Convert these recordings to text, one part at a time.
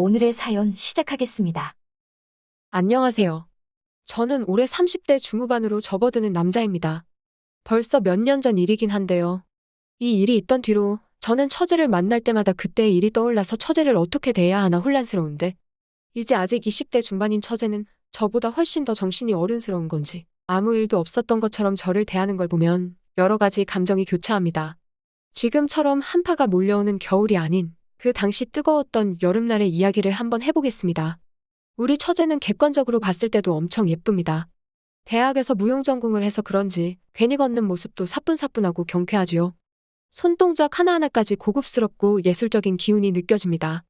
오늘의 사연 시작하겠습니다. 안녕하세요. 저는 올해 30대 중후반으로 접어드는 남자입니다. 벌써 몇 년 전 일이긴 한데요. 이 일이 있던 뒤로 저는 처제를 만날 때마다 그때의 일이 떠올라서 처제를 어떻게 대해야 하나 혼란스러운데 이제 아직 20대 중반인 처제는 저보다 훨씬 더 정신이 어른스러운 건지 아무 일도 없었던 것처럼 저를 대하는 걸 보면 여러 가지 감정이 교차합니다. 지금처럼 한파가 몰려오는 겨울이 아닌 그 당시 뜨거웠던 여름날의 이야기를 한번 해보겠습니다. 우리 처제는 객관적으로 봤을 때도 엄청 예쁩니다. 대학에서 무용 전공을 해서 그런지 괜히 걷는 모습도 사뿐사뿐하고 경쾌하지요. 손동작 하나하나까지 고급스럽고 예술적인 기운이 느껴집니다.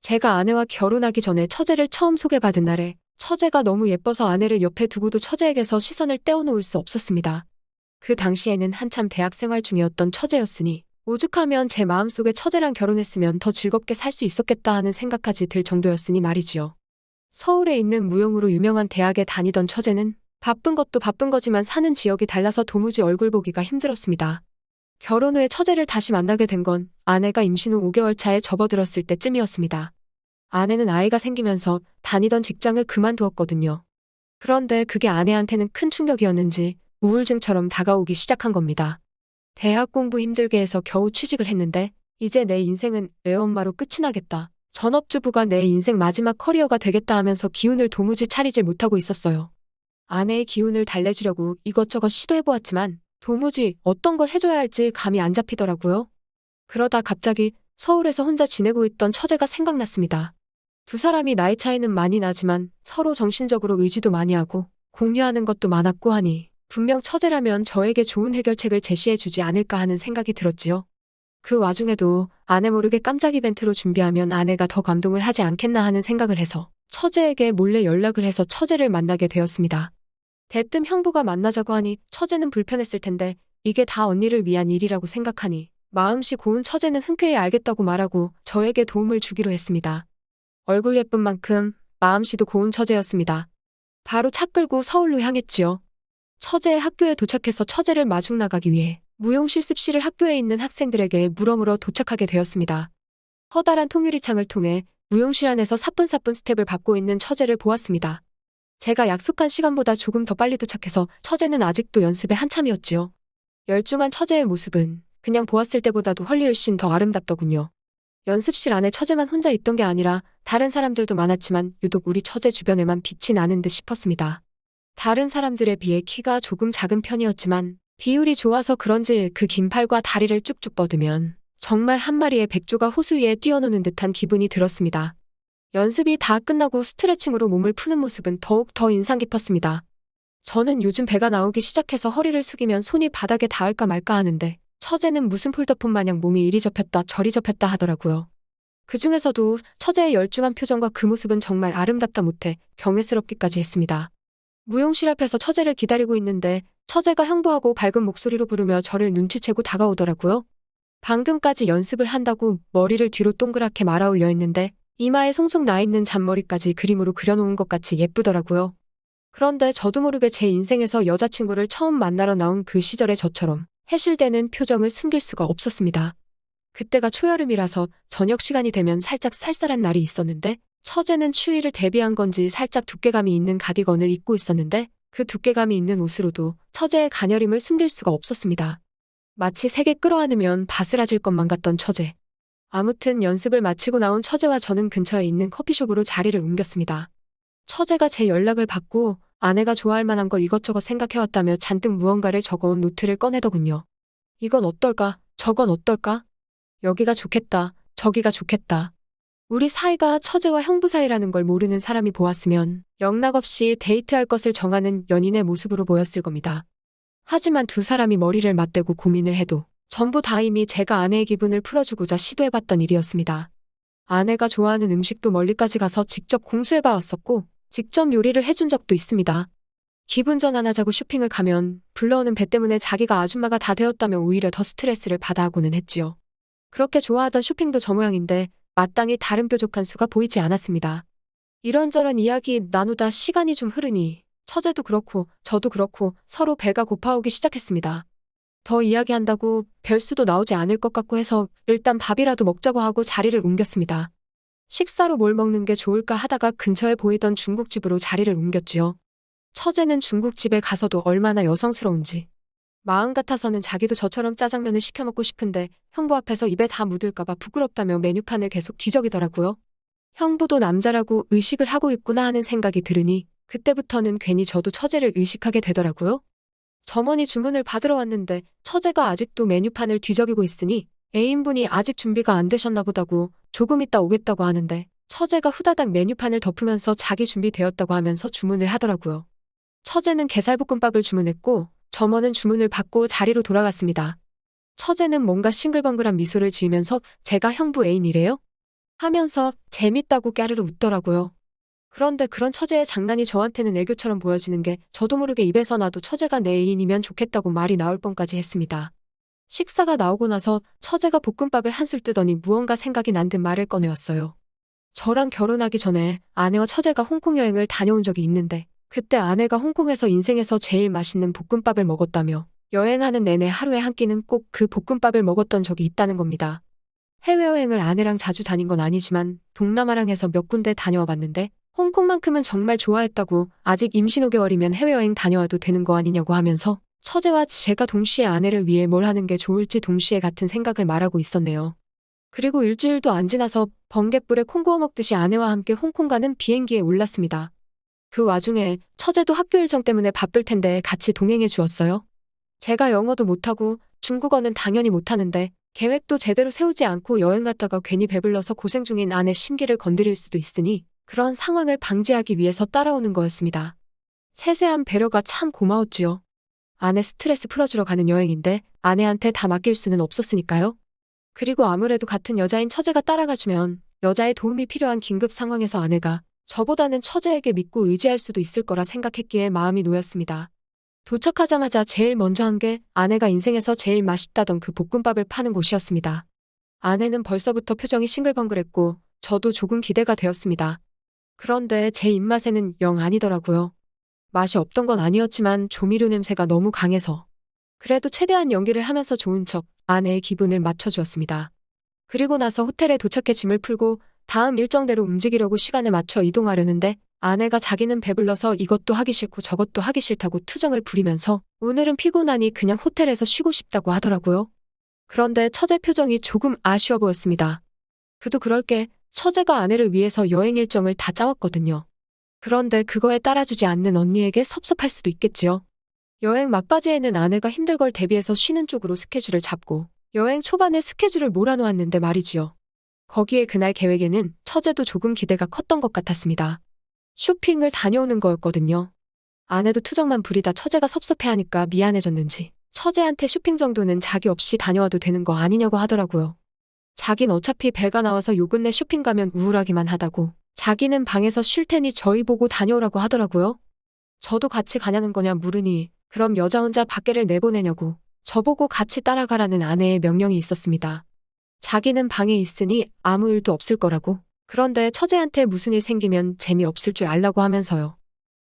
제가 아내와 결혼하기 전에 처제를 처음 소개받은 날에 처제가 너무 예뻐서 아내를 옆에 두고도 처제에게서 시선을 떼어놓을 수 없었습니다. 그 당시에는 한참 대학 생활 중이었던 처제였으니 오죽하면 제 마음속에 처제랑 결혼했으면 더 즐겁게 살 수 있었겠다 하는 생각까지 들 정도였으니 말이지요. 서울에 있는 무용으로 유명한 대학에 다니던 처제는 바쁜 것도 바쁜 거지만 사는 지역이 달라서 도무지 얼굴 보기가 힘들었습니다. 결혼 후에 처제를 다시 만나게 된 건 아내가 임신 후 5개월 차에 접어들었을 때쯤이었습니다. 아내는 아이가 생기면서 다니던 직장을 그만두었거든요. 그런데 그게 아내한테는 큰 충격이었는지 우울증처럼 다가오기 시작한 겁니다. 대학 공부 힘들게 해서 겨우 취직을 했는데 이제 내 인생은 애엄마로 끝이 나겠다. 전업주부가 내 인생 마지막 커리어가 되겠다 하면서 기운을 도무지 차리질 못하고 있었어요. 아내의 기운을 달래주려고 이것저것 시도해보았지만 도무지 어떤 걸 해줘야 할지 감이 안 잡히더라고요. 그러다 갑자기 서울에서 혼자 지내고 있던 처제가 생각났습니다. 두 사람이 나이 차이는 많이 나지만 서로 정신적으로 의지도 많이 하고 공유하는 것도 많았고 하니 분명 처제라면 저에게 좋은 해결책을 제시해 주지 않을까 하는 생각이 들었지요. 그 와중에도 아내 모르게 깜짝 이벤트로 준비하면 아내가 더 감동을 하지 않겠나 하는 생각을 해서 처제에게 몰래 연락을 해서 처제를 만나게 되었습니다. 대뜸 형부가 만나자고 하니 처제는 불편했을 텐데 이게 다 언니를 위한 일이라고 생각하니 마음씨 고운 처제는 흔쾌히 알겠다고 말하고 저에게 도움을 주기로 했습니다. 얼굴 예쁜 만큼 마음씨도 고운 처제였습니다. 바로 차 끌고 서울로 향했지요. 처제의 학교에 도착해서 처제를 마중 나가기 위해 무용 실습실을 학교에 있는 학생들에게 물어물어 도착하게 되었습니다. 커다란 통유리창을 통해 무용실 안에서 사뿐사뿐 스텝을 밟고 있는 처제를 보았습니다. 제가 약속한 시간보다 조금 더 빨리 도착해서 처제는 아직도 연습에 한참이었지요. 열중한 처제의 모습은 그냥 보았을 때보다도 헐리울씬 더 아름답더군요. 연습실 안에 처제만 혼자 있던 게 아니라 다른 사람들도 많았지만 유독 우리 처제 주변에만 빛이 나는 듯 싶었습니다. 다른 사람들에 비해 키가 조금 작은 편이었지만 비율이 좋아서 그런지 그 긴 팔과 다리를 쭉쭉 뻗으면 정말 한 마리의 백조가 호수 위에 뛰어노는 듯한 기분이 들었습니다. 연습이 다 끝나고 스트레칭으로 몸을 푸는 모습은 더욱 더 인상 깊었습니다. 저는 요즘 배가 나오기 시작해서 허리를 숙이면 손이 바닥에 닿을까 말까 하는데 처제는 무슨 폴더폰 마냥 몸이 이리 접혔다 저리 접혔다 하더라고요. 그 중에서도 처제의 열중한 표정과 그 모습은 정말 아름답다 못해 경외스럽기까지 했습니다. 무용실 앞에서 처제를 기다리고 있는데 처제가 형부하고 밝은 목소리로 부르며 저를 눈치채고 다가오더라고요. 방금까지 연습을 한다고 머리를 뒤로 동그랗게 말아 올려 있는데 이마에 송송 나 있는 잔머리까지 그림으로 그려놓은 것 같이 예쁘더라고요. 그런데 저도 모르게 제 인생에서 여자친구를 처음 만나러 나온 그 시절의 저처럼 해실되는 표정을 숨길 수가 없었습니다. 그때가 초여름이라서 저녁 시간이 되면 살짝 쌀쌀한 날이 있었는데 처제는 추위를 대비한 건지 살짝 두께감이 있는 가디건을 입고 있었는데 그 두께감이 있는 옷으로도 처제의 가녀림을 숨길 수가 없었습니다. 마치 색에 끌어안으면 바스라질 것만 같던 처제. 아무튼 연습을 마치고 나온 처제와 저는 근처에 있는 커피숍으로 자리를 옮겼습니다. 처제가 제 연락을 받고 아내가 좋아할 만한 걸 이것저것 생각해왔다며 잔뜩 무언가를 적어온 노트를 꺼내더군요. 이건 어떨까? 저건 어떨까? 여기가 좋겠다. 저기가 좋겠다. 우리 사이가 처제와 형부 사이라는 걸 모르는 사람이 보았으면 영락없이 데이트할 것을 정하는 연인의 모습으로 보였을 겁니다. 하지만 두 사람이 머리를 맞대고 고민을 해도 전부 다 이미 제가 아내의 기분을 풀어주고자 시도해봤던 일이었습니다. 아내가 좋아하는 음식도 멀리까지 가서 직접 공수해봐왔었고 직접 요리를 해준 적도 있습니다. 기분 전환하자고 쇼핑을 가면 불러오는 배 때문에 자기가 아줌마가 다 되었다며 오히려 더 스트레스를 받아 하고는 했지요. 그렇게 좋아하던 쇼핑도 저 모양인데 마땅히 다른 뾰족한 수가 보이지 않았습니다. 이런저런 이야기 나누다 시간이 좀 흐르니 처제도 그렇고 저도 그렇고 서로 배가 고파오기 시작했습니다. 더 이야기한다고 별 수도 나오지 않을 것 같고 해서 일단 밥이라도 먹자고 하고 자리를 옮겼습니다. 식사로 뭘 먹는 게 좋을까 하다가 근처에 보이던 중국집으로 자리를 옮겼지요. 처제는 중국집에 가서도 얼마나 여성스러운지. 마음 같아서는 자기도 저처럼 짜장면을 시켜 먹고 싶은데 형부 앞에서 입에 다 묻을까봐 부끄럽다며 메뉴판을 계속 뒤적이더라고요. 형부도 남자라고 의식을 하고 있구나 하는 생각이 들으니 그때부터는 괜히 저도 처제를 의식하게 되더라고요. 점원이 주문을 받으러 왔는데 처제가 아직도 메뉴판을 뒤적이고 있으니 애인분이 아직 준비가 안 되셨나 보다고 조금 있다 오겠다고 하는데 처제가 후다닥 메뉴판을 덮으면서 자기 준비되었다고 하면서 주문을 하더라고요. 처제는 게살볶음밥을 주문했고 점원은 주문을 받고 자리로 돌아갔습니다. 처제는 뭔가 싱글벙글한 미소를 지으면서 제가 형부 애인이래요? 하면서 재밌다고 까르르 웃더라고요. 그런데 그런 처제의 장난이 저한테는 애교처럼 보여지는 게 저도 모르게 입에서 나도 처제가 내 애인이면 좋겠다고 말이 나올 뻔까지 했습니다. 식사가 나오고 나서 처제가 볶음밥을 한술 뜨더니 무언가 생각이 난 듯 말을 꺼내었어요. 저랑 결혼하기 전에 아내와 처제가 홍콩 여행을 다녀온 적이 있는데 그때 아내가 홍콩에서 인생에서 제일 맛있는 볶음밥을 먹었다며 여행하는 내내 하루에 한 끼는 꼭 그 볶음밥을 먹었던 적이 있다는 겁니다. 해외여행을 아내랑 자주 다닌 건 아니지만 동남아랑 해서 몇 군데 다녀와 봤는데 홍콩만큼은 정말 좋아했다고 아직 임신 5개월이면 해외여행 다녀와도 되는 거 아니냐고 하면서 처제와 제가 동시에 아내를 위해 뭘 하는 게 좋을지 동시에 같은 생각을 말하고 있었네요. 그리고 일주일도 안 지나서 번갯불에 콩 구워 먹듯이 아내와 함께 홍콩 가는 비행기에 올랐습니다. 그 와중에 처제도 학교 일정 때문에 바쁠 텐데 같이 동행해 주었어요. 제가 영어도 못하고 중국어는 당연히 못하는데 계획도 제대로 세우지 않고 여행 갔다가 괜히 배불러서 고생 중인 아내 심기를 건드릴 수도 있으니 그런 상황을 방지하기 위해서 따라오는 거였습니다. 세세한 배려가 참 고마웠지요. 아내 스트레스 풀어주러 가는 여행인데 아내한테 다 맡길 수는 없었으니까요. 그리고 아무래도 같은 여자인 처제가 따라가주면 여자의 도움이 필요한 긴급 상황에서 아내가 저보다는 처제에게 믿고 의지할 수도 있을 거라 생각했기에 마음이 놓였습니다. 도착하자마자 제일 먼저 한 게 아내가 인생에서 제일 맛있다던 그 볶음밥을 파는 곳이었습니다. 아내는 벌써부터 표정이 싱글벙글했고 저도 조금 기대가 되었습니다. 그런데 제 입맛에는 영 아니더라고요. 맛이 없던 건 아니었지만 조미료 냄새가 너무 강해서 그래도 최대한 연기를 하면서 좋은 척 아내의 기분을 맞춰주었습니다. 그리고 나서 호텔에 도착해 짐을 풀고 다음 일정대로 움직이려고 시간에 맞춰 이동하려는데 아내가 자기는 배불러서 이것도 하기 싫고 저것도 하기 싫다고 투정을 부리면서 오늘은 피곤하니 그냥 호텔에서 쉬고 싶다고 하더라고요. 그런데 처제 표정이 조금 아쉬워 보였습니다. 그도 그럴 게 처제가 아내를 위해서 여행 일정을 다 짜왔거든요. 그런데 그거에 따라주지 않는 언니에게 섭섭할 수도 있겠지요. 여행 막바지에는 아내가 힘들 걸 대비해서 쉬는 쪽으로 스케줄을 잡고 여행 초반에 스케줄을 몰아놓았는데 말이지요. 거기에 그날 계획에는 처제도 조금 기대가 컸던 것 같았습니다. 쇼핑을 다녀오는 거였거든요. 아내도 투정만 부리다 처제가 섭섭해하니까 미안해졌는지 처제한테 쇼핑 정도는 자기 없이 다녀와도 되는 거 아니냐고 하더라고요. 자긴 어차피 배가 나와서 요 근래 쇼핑 가면 우울하기만 하다고 자기는 방에서 쉴 테니 저희 보고 다녀오라고 하더라고요. 저도 같이 가냐는 거냐 물으니 그럼 여자 혼자 밖에를 내보내냐고 저보고 같이 따라가라는 아내의 명령이 있었습니다. 자기는 방에 있으니 아무 일도 없을 거라고. 그런데 처제한테 무슨 일 생기면 재미없을 줄 알라고 하면서요.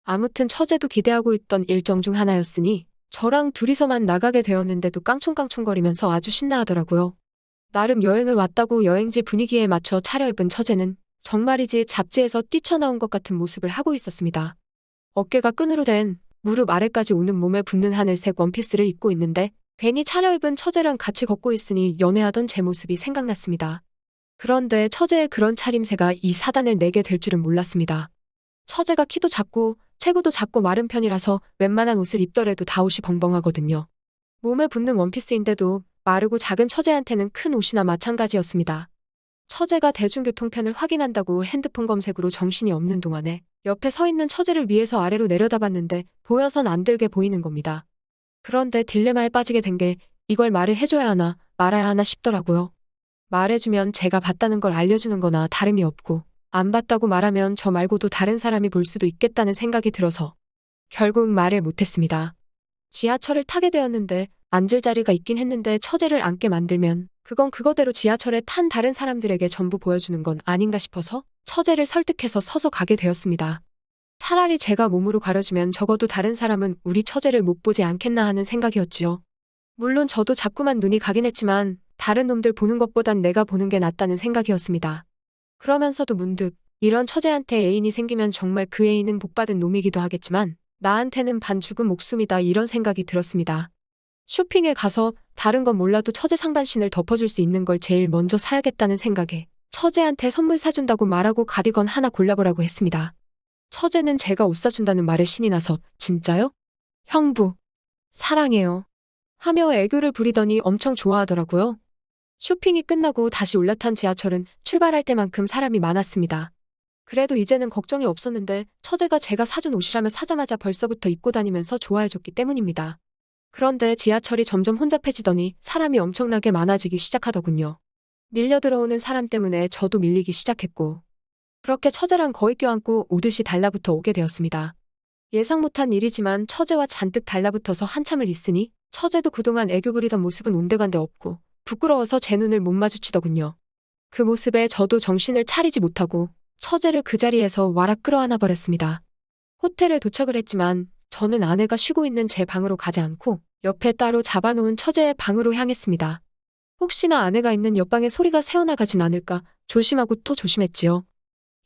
아무튼 처제도 기대하고 있던 일정 중 하나였으니 저랑 둘이서만 나가게 되었는데도 깡총깡총거리면서 아주 신나하더라고요. 나름 여행을 왔다고 여행지 분위기에 맞춰 차려입은 처제는 정말이지 잡지에서 뛰쳐나온 것 같은 모습을 하고 있었습니다. 어깨가 끈으로 된 무릎 아래까지 오는 몸에 붙는 하늘색 원피스를 입고 있는데 괜히 차려입은 처제랑 같이 걷고 있으니 연애하던 제 모습이 생각났습니다. 그런데 처제의 그런 차림새가 이 사단을 내게 될 줄은 몰랐습니다. 처제가 키도 작고 체구도 작고 마른 편이라서 웬만한 옷을 입더라도 다 옷이 벙벙하거든요. 몸에 붙는 원피스인데도 마르고 작은 처제한테는 큰 옷이나 마찬가지였습니다. 처제가 대중교통편을 확인한다고 핸드폰 검색으로 정신이 없는 동안에 옆에 서 있는 처제를 위해서 아래로 내려다봤는데 보여선 안 들게 보이는 겁니다. 그런데 딜레마에 빠지게 된 게 이걸 말을 해줘야 하나 말아야 하나 싶더라고요. 말해주면 제가 봤다는 걸 알려주는 거나 다름이 없고 안 봤다고 말하면 저 말고도 다른 사람이 볼 수도 있겠다는 생각이 들어서 결국 말을 못했습니다. 지하철을 타게 되었는데 앉을 자리가 있긴 했는데 처제를 앉게 만들면 그건 그거대로 지하철에 탄 다른 사람들에게 전부 보여주는 건 아닌가 싶어서 처제를 설득해서 서서 가게 되었습니다. 차라리 제가 몸으로 가려주면 적어도 다른 사람은 우리 처제를 못 보지 않겠나 하는 생각이었지요. 물론 저도 자꾸만 눈이 가긴 했지만 다른 놈들 보는 것보단 내가 보는 게 낫다는 생각이었습니다. 그러면서도 문득 이런 처제한테 애인이 생기면 정말 그 애인은 복받은 놈이기도 하겠지만 나한테는 반 죽은 목숨이다 이런 생각이 들었습니다. 쇼핑에 가서 다른 건 몰라도 처제 상반신을 덮어줄 수 있는 걸 제일 먼저 사야겠다는 생각에 처제한테 선물 사준다고 말하고 가디건 하나 골라보라고 했습니다. 처제는 제가 옷 사준다는 말에 신이 나서 진짜요? 형부, 사랑해요. 하며 애교를 부리더니 엄청 좋아하더라고요. 쇼핑이 끝나고 다시 올라탄 지하철은 출발할 때만큼 사람이 많았습니다. 그래도 이제는 걱정이 없었는데 처제가 제가 사준 옷이라며 사자마자 벌써부터 입고 다니면서 좋아해줬기 때문입니다. 그런데 지하철이 점점 혼잡해지더니 사람이 엄청나게 많아지기 시작하더군요. 밀려 들어오는 사람 때문에 저도 밀리기 시작했고 그렇게 처제랑 거의 껴안고 오듯이 달라붙어 오게 되었습니다. 예상 못한 일이지만 처제와 잔뜩 달라붙어서 한참을 있으니 처제도 그동안 애교 부리던 모습은 온데간데 없고 부끄러워서 제 눈을 못 마주치더군요. 그 모습에 저도 정신을 차리지 못하고 처제를 그 자리에서 와락 끌어안아 버렸습니다. 호텔에 도착을 했지만 저는 아내가 쉬고 있는 제 방으로 가지 않고 옆에 따로 잡아놓은 처제의 방으로 향했습니다. 혹시나 아내가 있는 옆방에 소리가 새어나가진 않을까 조심하고 또 조심했지요.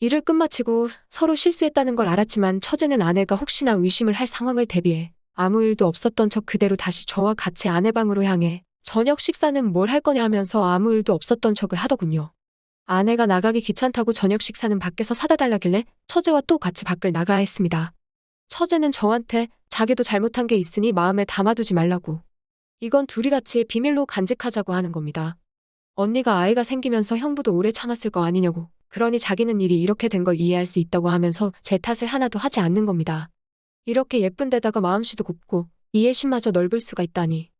일을 끝마치고 서로 실수했다는 걸 알았지만 처제는 아내가 혹시나 의심을 할 상황을 대비해 아무 일도 없었던 척 그대로 다시 저와 같이 아내 방으로 향해 저녁 식사는 뭘 할 거냐 하면서 아무 일도 없었던 척을 하더군요. 아내가 나가기 귀찮다고 저녁 식사는 밖에서 사다 달라길래 처제와 또 같이 밖을 나가야 했습니다. 처제는 저한테 자기도 잘못한 게 있으니 마음에 담아두지 말라고. 이건 둘이 같이 비밀로 간직하자고 하는 겁니다. 언니가 아이가 생기면서 형부도 오래 참았을 거 아니냐고. 그러니 자기는 일이 이렇게 된 걸 이해할 수 있다고 하면서 제 탓을 하나도 하지 않는 겁니다. 이렇게 예쁜 데다가 마음씨도 곱고 이해심마저 넓을 수가 있다니.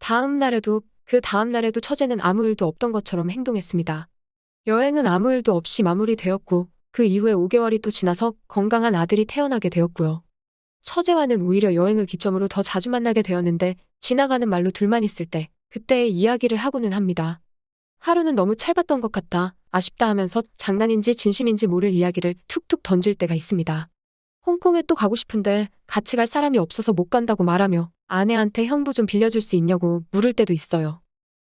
다음 날에도 그 다음 날에도 처제는 아무 일도 없던 것처럼 행동했습니다. 여행은 아무 일도 없이 마무리되었고 그 이후에 5개월이 또 지나서 건강한 아들이 태어나게 되었고요. 처제와는 오히려 여행을 기점으로 더 자주 만나게 되었는데 지나가는 말로 둘만 있을 때 그때의 이야기를 하고는 합니다. 하루는 너무 찰봤던 것 같다. 아쉽다 하면서 장난인지 진심인지 모를 이야기를 툭툭 던질 때가 있습니다. 홍콩에 또 가고 싶은데 같이 갈 사람이 없어서 못 간다고 말하며 아내한테 형부 좀 빌려줄 수 있냐고 물을 때도 있어요.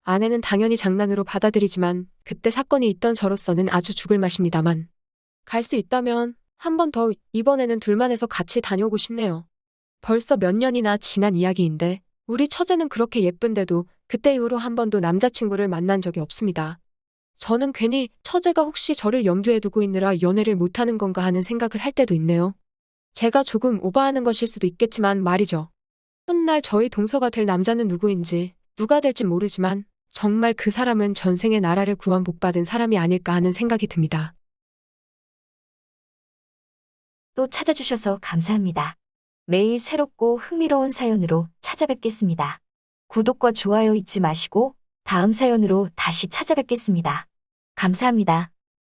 아내는 당연히 장난으로 받아들이지만 그때 사건이 있던 저로서는 아주 죽을 맛입니다만 갈 수 있다면 한 번 더 이번에는 둘만 해서 같이 다녀오고 싶네요. 벌써 몇 년이나 지난 이야기인데 우리 처제는 그렇게 예쁜데도 그때 이후로 한 번도 남자친구를 만난 적이 없습니다. 저는 괜히 처제가 혹시 저를 염두에 두고 있느라 연애를 못하는 건가 하는 생각을 할 때도 있네요. 제가 조금 오버하는 것일 수도 있겠지만 말이죠. 훗날 저희 동서가 될 남자는 누구인지 누가 될진 모르지만 정말 그 사람은 전생에 나라를 구원 복받은 사람이 아닐까 하는 생각이 듭니다. 또 찾아주셔서 감사합니다. 매일 새롭고 흥미로운 사연으로 찾아뵙겠습니다. 구독과 좋아요 잊지 마시고 다음 사연으로 다시 찾아뵙겠습니다. 감사합니다.